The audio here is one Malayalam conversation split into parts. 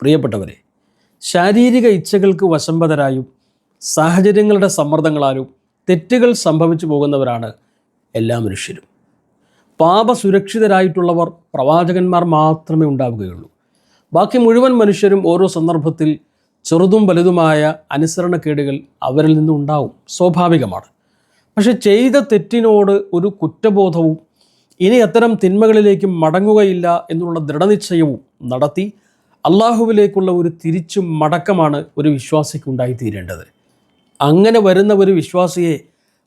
പ്രിയപ്പെട്ടവരെ ശാരീരിക ഇച്ഛകൾക്ക് വശംബതരായും സാഹചര്യങ്ങളുടെ സമ്മർദ്ദങ്ങളാലും തെറ്റുകൾ സംഭവിച്ചു പോകുന്നവരാണ് എല്ലാ മനുഷ്യരും. പാപസുരക്ഷിതരായിട്ടുള്ളവർ പ്രവാചകന്മാർ മാത്രമേ ഉണ്ടാവുകയുള്ളൂ. ബാക്കി മുഴുവൻ മനുഷ്യരും ഓരോ സന്ദർഭത്തിൽ ചെറുതും വലുതുമായ അനുസരണക്കേടുകൾ അവരിൽ നിന്നും ഉണ്ടാവും. സ്വാഭാവികമാണ്. പക്ഷെ ചെയ്ത തെറ്റിനോട് ഒരു കുറ്റബോധവും ഇനി അത്തരം തിന്മകളിലേക്ക് മടങ്ങുകയില്ല എന്നുള്ള ദൃഢനിശ്ചയവും നടത്തി അള്ളാഹുവിലേക്കുള്ള ഒരു തിരിച്ചു മടക്കമാണ് ഒരു വിശ്വാസിക്ക് ഉണ്ടായിത്തീരേണ്ടത് അങ്ങനെ വരുന്ന ഒരു വിശ്വാസിയെ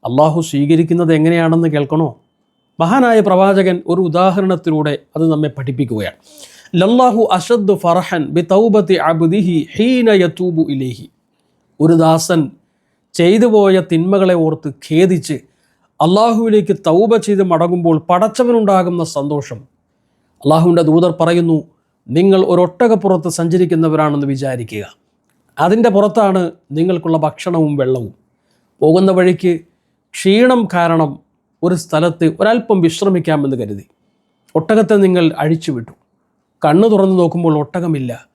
അള്ളാഹു സ്വീകരിക്കുന്നത് എങ്ങനെയാണെന്ന് കേൾക്കണോ? മഹാനായ പ്രവാചകൻ ഒരു ഉദാഹരണത്തിലൂടെ അത് നമ്മെ പഠിപ്പിക്കുകയാണ്. ലല്ലാഹു അഷദ് ഫർഹൻ ബി തൗബത്തി അബുദിഹി ഹീന യൂബു ഇലേഹി. ഒരു ദാസൻ ചെയ്തു പോയ തിന്മകളെ ഓർത്ത് ഖേദിച്ച് അള്ളാഹുവിലേക്ക് തൗബ ചെയ്ത് മടങ്ങുമ്പോൾ പടച്ചവനുണ്ടാകുന്ന സന്തോഷം. അള്ളാഹുവിന്റെ ദൂതർ പറയുന്നു നിങ്ങൾ ഒരൊട്ടകപ്പുറത്ത് സഞ്ചരിക്കുന്നവരാണെന്ന് വിചാരിക്കുക. അതിന്റെ പുറത്താണ് നിങ്ങൾക്കുള്ള ഭക്ഷണവും വെള്ളവും. പോകുന്ന വഴിക്ക് ക്ഷീണം കാരണം ഒരു സ്ഥലത്ത് ഒരല്പം വിശ്രമിക്കാമെന്ന് കരുതി. ഒട്ടകത്തെ നിങ്ങൾ അഴിച്ചു വിട്ടു കണ്ണു തുറന്നു നോക്കുമ്പോൾ ഒട്ടകമില്ല.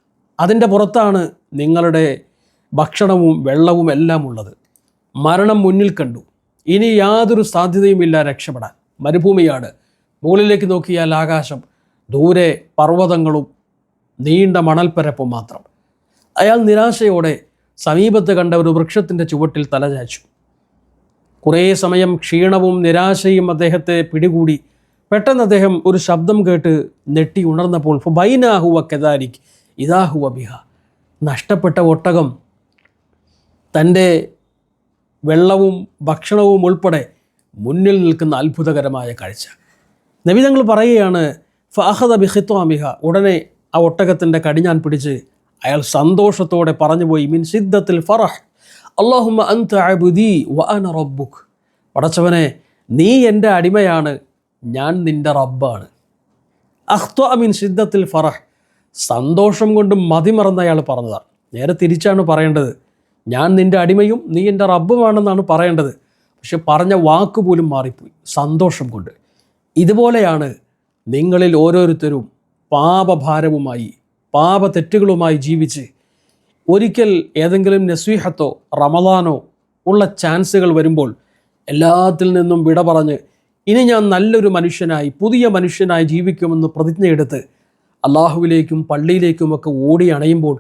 അതിന്റെ പുറത്താണ് നിങ്ങളുടെ ഭക്ഷണവും വെള്ളവും എല്ലാം ഉള്ളത് മരണം മുന്നിൽ കണ്ടു. ഇനി യാതൊരു സാധ്യതയുമില്ല രക്ഷപ്പെടാൻ. മരുഭൂമിയാണ്. മുകളിലേക്ക് നോക്കിയാൽ ആകാശം. ദൂരെ പർവതങ്ങളും നീണ്ട മണൽപ്പരപ്പും മാത്രം. അയാൾ നിരാശയോടെ സമീപത്ത് കണ്ട ഒരു വൃക്ഷത്തിന്റെ ചുവട്ടിൽ തലചാച്ചു കുറേ സമയം ക്ഷീണവും നിരാശയും അദ്ദേഹത്തെ പിടികൂടി. പെട്ടെന്ന് അദ്ദേഹം ഒരു ശബ്ദം കേട്ട് നെട്ടി ഉണർന്നപ്പോൾ ബൈനാഹുവ കെദാരിക് ഇതാഹുവ ബിഹ. നഷ്ടപ്പെട്ട ഒട്ടകം തന്റെ വെള്ളവും ഭക്ഷണവും ഉൾപ്പെടെ മുന്നിൽ നിൽക്കുന്ന അത്ഭുതകരമായ കാഴ്ച. നബി തങ്ങൾ പറയുകയാണ് ഫാഹദ ബിഹിത്വാമിഹ ഉടനെ ആ ഒട്ടകത്തിന്റെ കടിഞ്ഞാൻ പിടിച്ച് അയാൾ സന്തോഷത്തോടെ പറഞ്ഞുപോയി മിൻ സിദ്ധത്തിൽ ഫറഹ്. അള്ളാഹുമ അന്ത അബുദി വഅന റബ്ബുക്. പടച്ചവനെ നീ എന്റെ അടിമയാണ് ഞാൻ നിന്റെ റബ്ബാണ്. അഹ്ത്വ മിൻ സിദ്ധത്തിൽ ഫറഹ്. സന്തോഷം കൊണ്ട് മതിമറന്ന് അയാൾ പറഞ്ഞതാണ്. നേരെ തിരിച്ചാണ് പറയേണ്ടത്. ഞാൻ നിന്റെ അടിമയും നീ എന്റെ റബ്ബുമാണെന്നാണ് പറയേണ്ടത്. പക്ഷെ പറഞ്ഞ വാക്ക് പോലും മാറിപ്പോയി സന്തോഷം കൊണ്ട്. ഇതുപോലെയാണ് നിങ്ങളിൽ ഓരോരുത്തരും പാപഭാരവുമായി പാപതെറ്റുകളുമായി ജീവിച്ച് ഒരിക്കൽ ഏതെങ്കിലും നസ്വീഹത്തോ റമദാനോ ഉള്ള ചാൻസുകൾ വരുമ്പോൾ എല്ലാത്തിൽ നിന്നും വിട പറഞ്ഞ് ഇനി ഞാൻ നല്ലൊരു മനുഷ്യനായി പുതിയ മനുഷ്യനായി ജീവിക്കുമെന്ന് പ്രതിജ്ഞയെടുത്ത് അള്ളാഹുവിലേക്കും പള്ളിയിലേക്കുമൊക്കെ ഓടി അണയുമ്പോൾ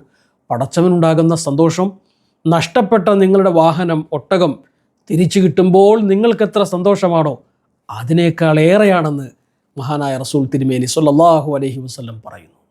പടച്ചവനുണ്ടാകുന്ന സന്തോഷം നഷ്ടപ്പെട്ട നിങ്ങളുടെ വാഹനം ഒട്ടകം തിരിച്ചു കിട്ടുമ്പോൾ നിങ്ങൾക്കെത്ര സന്തോഷമാണോ? അതിനേക്കാൾ ഏറെയാണെന്ന് മഹാനായ റസൂൽ തിരുമേനി സല്ലല്ലാഹു അലൈഹി വസല്ലം പറയുന്നു.